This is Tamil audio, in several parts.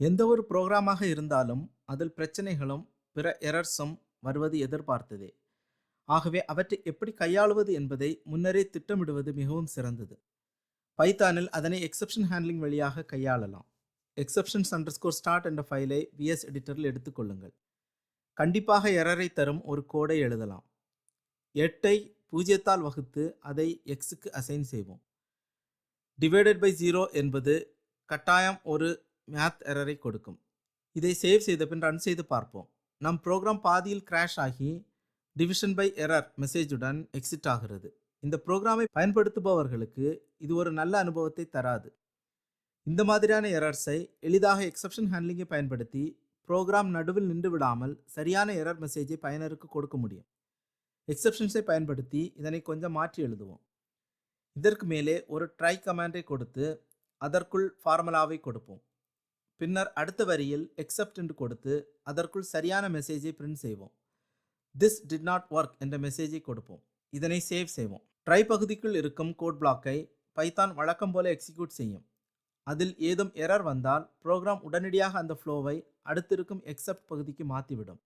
எந்த ஒரு ப்ரோக்ராமாக இருந்தாலும் அதில் பிரச்சனைகளும் பிற எரர்ஸும் வருவது எதிர்பார்த்ததே. ஆகவே அவற்றை எப்படி கையாளுவது என்பதை முன்னரே திட்டமிடுவது மிகவும் சிறந்தது. பைத்தானில் அதனை எக்ஸப்ஷன் ஹேண்ட்லிங் வழியாக கையாளலாம். எக்ஸெப்ஷன்ஸ் அண்டர்ஸ்கோர் ஸ்டார்ட் என்ற ஃபைலை விஎஸ் எடிட்டரில் எடுத்துக்கொள்ளுங்கள் கண்டிப்பாக எரரை தரும் ஒரு கோடை எழுதலாம். எட்டை பூஜ்ஜியத்தால் வகுத்து அதை எக்ஸுக்கு அசைன் செய்வோம். டிவைடட் பை ஜீரோ என்பது கட்டாயம் ஒரு மேத் எரரை கொடுக்கும். இதை சேவ் செய்த பின் ரன் செய்து பார்ப்போம். நம் ப்ரோக்ராம் பாதியில் கிராஷ் ஆகி டிவிஷன் பை எரர் மெசேஜுடன் எக்ஸிட் ஆகிறது. இந்த ப்ரோக்ராமை பயன்படுத்துபவர்களுக்கு இது ஒரு நல்ல அனுபவத்தை தராது. இந்த மாதிரியான எரர்ஸை எளிதாக எக்ஸப்ஷன் ஹேண்ட்லிங்கை பயன்படுத்தி ப்ரோக்ராம் நடுவில் நின்று விடாமல் சரியான எரர் மெசேஜை பயனருக்கு கொடுக்க முடியும். எக்ஸப்ஷன்ஸை பயன்படுத்தி இதனை கொஞ்சம் மாற்றி எழுதுவோம். இதற்கு மேலே ஒரு ட்ரை கமாண்டை கொடுத்து அதற்குள் ஃபார்முலாவை கொடுப்போம். பின்னர் அடுத்த வரியில் எக்ஸப்ட் என்று கொடுத்து அதற்குள் சரியான மெசேஜை பிரிண்ட் செய்வோம். திஸ் டிட் நாட் ஒர்க் என்ற மெசேஜை கொடுப்போம். இதனை சேவ் செய்வோம். ட்ரை பகுதிக்குள் இருக்கும் கோட் பிளாக்கை பைத்தான் வழக்கம் போல எக்ஸிக்யூட் செய்யும். அதில் ஏதும் எரர் வந்தால் ப்ரோக்ராம் உடனடியாக அந்த ஃப்ளோவை அடுத்திருக்கும் எக்ஸப்ட் பகுதிக்கு மாற்றிவிடும்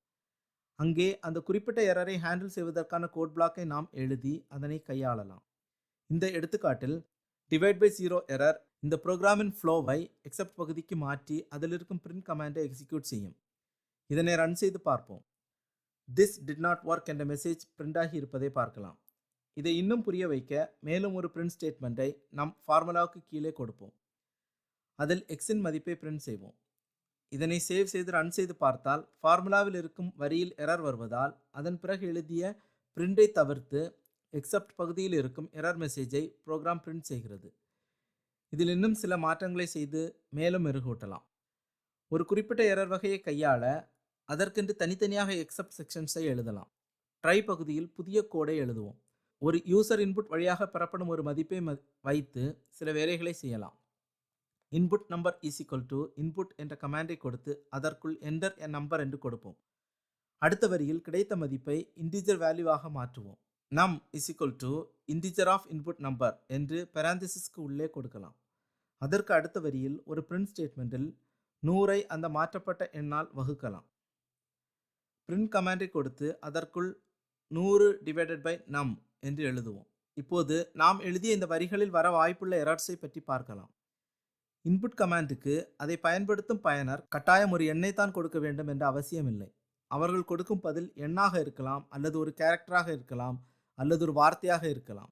அங்கே அந்த குறிப்பிட்ட எரரை ஹேண்டில் செய்வதற்கான கோட் பிளாக்கை நாம் எழுதி அதனை கையாளலாம். இந்த எடுத்துக்காட்டில் டிவைட் பை ஜீரோ எரர் இந்த ப்ரோக்ராமின் ஃப்ளோவை எக்ஸப்ட் பகுதிக்கு மாற்றி அதில் இருக்கும் பிரிண்ட் கமாண்டை எக்ஸிக்யூட் செய்யும். இதனை ரன் செய்து பார்ப்போம். திஸ் டிட் நாட் ஒர்க் என்ற மெசேஜ் பிரிண்ட் ஆகி இருப்பதை பார்க்கலாம். இதை இன்னும் புரிய வைக்க மேலும் ஒரு பிரிண்ட் ஸ்டேட்மெண்ட்டை நம் ஃபார்முலாவுக்கு கீழே கொடுப்போம். அதில் எக்ஸின் மதிப்பை பிரிண்ட் செய்வோம். இதனை சேவ் செய்து ரன் செய்து பார்த்தால் ஃபார்முலாவில் இருக்கும் வரியில் எரர் வருவதால் அதன் பிறகு எழுதிய பிரிண்டை தவிர்த்து எக்ஸப்ட் பகுதியில் இருக்கும் எரர் மெசேஜை ப்ரோக்ராம் பிரிண்ட் செய்கிறது. இதில் இன்னும் சில மாற்றங்களை செய்து மேலும் மெருகூட்டலாம். ஒரு குறிப்பிட்ட எரர் வகையை கையாள அதற்கென்று தனித்தனியாக எக்ஸப்ட் செக்ஷன்ஸை எழுதலாம். ட்ரை பகுதியில் புதிய கோடை எழுதுவோம். ஒரு யூசர் இன்புட் வழியாக பெறப்படும் ஒரு மதிப்பை வைத்து சில வேலைகளை செய்யலாம். Input number is equal to input என்ற கமாண்டை கொடுத்து அதற்குள் என்டர் என் நம்பர் என்று கொடுப்போம். அடுத்த வரியில் கிடைத்த மதிப்பை இன்டிஜர் வேல்யூவாக மாற்றுவோம். Num is to integer of input number என்று பெராந்திசிஸ்க்கு உள்ளே கொடுக்கலாம். அதற்கு அடுத்த வரியில் ஒரு பிரிண்ட் ஸ்டேட்மெண்ட்டில் நூறை அந்த மாற்றப்பட்ட எண்ணால் வகுக்கலாம். பிரிண்ட் கமாண்டை கொடுத்து அதற்குள் நூறு டிவைடட் பை நம் என்று எழுதுவோம். இப்போது நாம் எழுதிய இந்த வரிகளில் வர வாய்ப்புள்ள எரர்ஸை பற்றி பார்க்கலாம். இன்புட் கமாண்டுக்கு அதை பயன்படுத்தும் பயனர் கட்டாயம் ஒரு எண்ணை தான் கொடுக்க வேண்டும் என்ற அவசியமில்லை. அவர்கள் கொடுக்கும் பதில் எண்ணாக இருக்கலாம் அல்லது ஒரு கேரக்டராக இருக்கலாம் அல்லது ஒரு வார்த்தையாக இருக்கலாம்.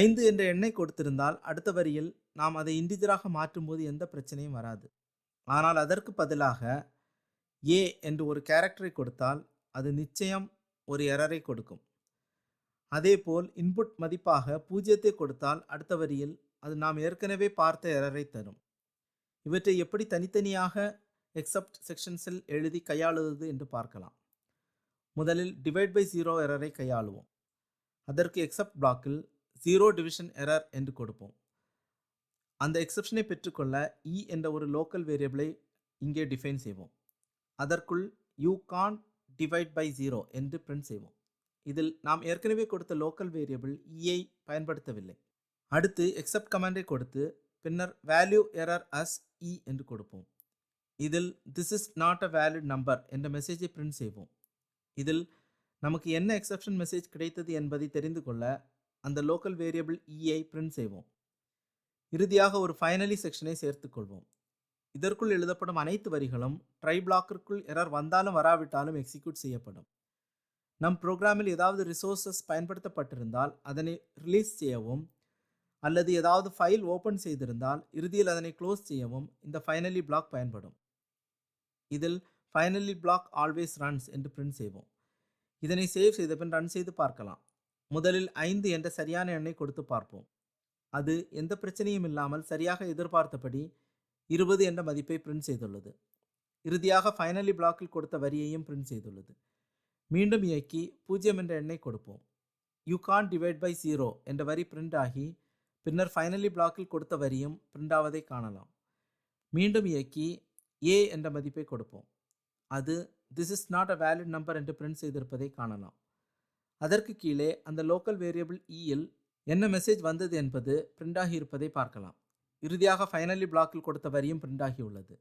ஐந்து என்ற எண்ணை கொடுத்திருந்தால் அடுத்த வரியில் நாம் அதை இண்டிஜராக மாற்றும்போது எந்த பிரச்சனையும் வராது. ஆனால் அதற்கு பதிலாக ஏ என்று ஒரு கேரக்டரை கொடுத்தால் அது நிச்சயம் ஒரு எரரை கொடுக்கும். அதேபோல் இன்புட் மதிப்பாக பூஜ்ஜியத்தை கொடுத்தால் அடுத்த வரியில் அது நாம் ஏற்கனவே பார்த்த எரரை தரும். இவற்றை எப்படி தனித்தனியாக எக்ஸப்ட் செக்ஷன்ஸில் எழுதி கையாளுவது என்று பார்க்கலாம். முதலில் டிவைட் பை ஜீரோ எரரை கையாளுவோம். அதற்கு எக்ஸப்ட் பிளாக்கில் ஜீரோ டிவிஷன் எரர் என்று கொடுப்போம். அந்த எக்ஸப்ஷனை பெற்றுக்கொள்ள இ என்ற ஒரு லோக்கல் வேரியபிளை இங்கே டிஃபைன் செய்வோம். அதற்குள் you can't divide by zero என்று பிரிண்ட் செய்வோம். இதில் நாம் ஏற்கனவே கொடுத்த லோக்கல் வேரியபிள் இயை பயன்படுத்தவில்லை. அடுத்து எக்ஸப்ட் கமாண்டை கொடுத்து பின்னர் வேல்யூ எரர் அஸ் இ என்று கொடுப்போம். இதில் this is not a valid number என்ற மெசேஜை பிரிண்ட் செய்வோம். இதில் நமக்கு என்ன எக்ஸப்ஷன் மெசேஜ் கிடைத்தது என்பதை தெரிந்து கொள்ள அந்த லோக்கல் வேரியபிள் இயை பிரிண்ட் செய்வோம். இறுதியாக ஒரு ஃபைனலி செக்ஷனை சேர்த்துக்கொள்வோம் இதற்குள் எழுதப்படும் அனைத்து வரிகளும் ட்ரை பிளாக்கிற்குள் எரர் வந்தாலும் வராவிட்டாலும் எக்ஸிக்யூட் செய்யப்படும். நம் ப்ரோக்ராமில் ஏதாவது ரிசோர்சஸ் பயன்படுத்தப்பட்டிருந்தால் அதனை ரிலீஸ் செய்யவும் அல்லது ஏதாவது ஃபைல் ஓப்பன் செய்திருந்தால் இறுதியில் அதனை க்ளோஸ் செய்யவும் இந்த ஃபைனலி பிளாக் பயன்படும். இதில் ஃபைனலி பிளாக் ஆல்வேஸ் ரன்ஸ் என்று பிரிண்ட் செய்வோம். இதனை சேவ் செய்த பின் ரன் செய்து பார்க்கலாம். முதலில் ஐந்து என்ற சரியான எண்ணை கொடுத்து பார்ப்போம். அது எந்த பிரச்சனையும் இல்லாமல் சரியாக எதிர்பார்த்தபடி இருபது என்ற மதிப்பை பிரிண்ட் செய்துள்ளது. இறுதியாக ஃபைனலி பிளாக்கில் கொடுத்த வரியையும் பிரிண்ட் செய்துள்ளது. மீண்டும் இயக்கி பூஜ்ஜியம் என்ற எண்ணை கொடுப்போம். You can't divide by zero என்ற வரி பிரிண்ட் ஆகி பின்னர் ஃபைனலி பிளாக்கில் கொடுத்த வரியும் பிரிண்ட் ஆவதை காணலாம். மீண்டும் இயக்கி ஏ என்ற மதிப்பை கொடுப்போம். அது this is not a valid number என்று பிரிண்ட் செய்திருப்பதை காணலாம். அதற்கு கீழே அந்த லோக்கல் வேரியபிள் இயில் என்ன மெசேஜ் வந்தது என்பது பிரிண்ட் ஆகி இருப்பதை பார்க்கலாம். இறுதியாக ஃபைனலி பிளாக்கில் கொடுத்த வரியும் பிரிண்ட் ஆகியுள்ளது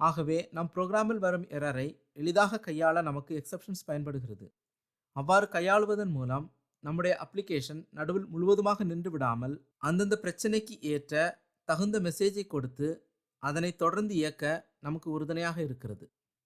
ஆகவே நம் ப்ரோக்ராமில் வரும் எரரை எளிதாக கையாள நமக்கு எக்ஸெப்ஷன்ஸ் பயன்படுகிறது. அவ்வாறு கையாளுவதன் மூலம் நம்முடைய அப்ளிகேஷன் நடுவில் முழுவதுமாக நின்று விடாமல் அந்தந்த பிரச்சனைக்கு ஏற்ற தகுந்த மெசேஜை கொடுத்து அதனை தொடர்ந்து இயக்க நமக்கு உறுதுணையாக இருக்கிறது.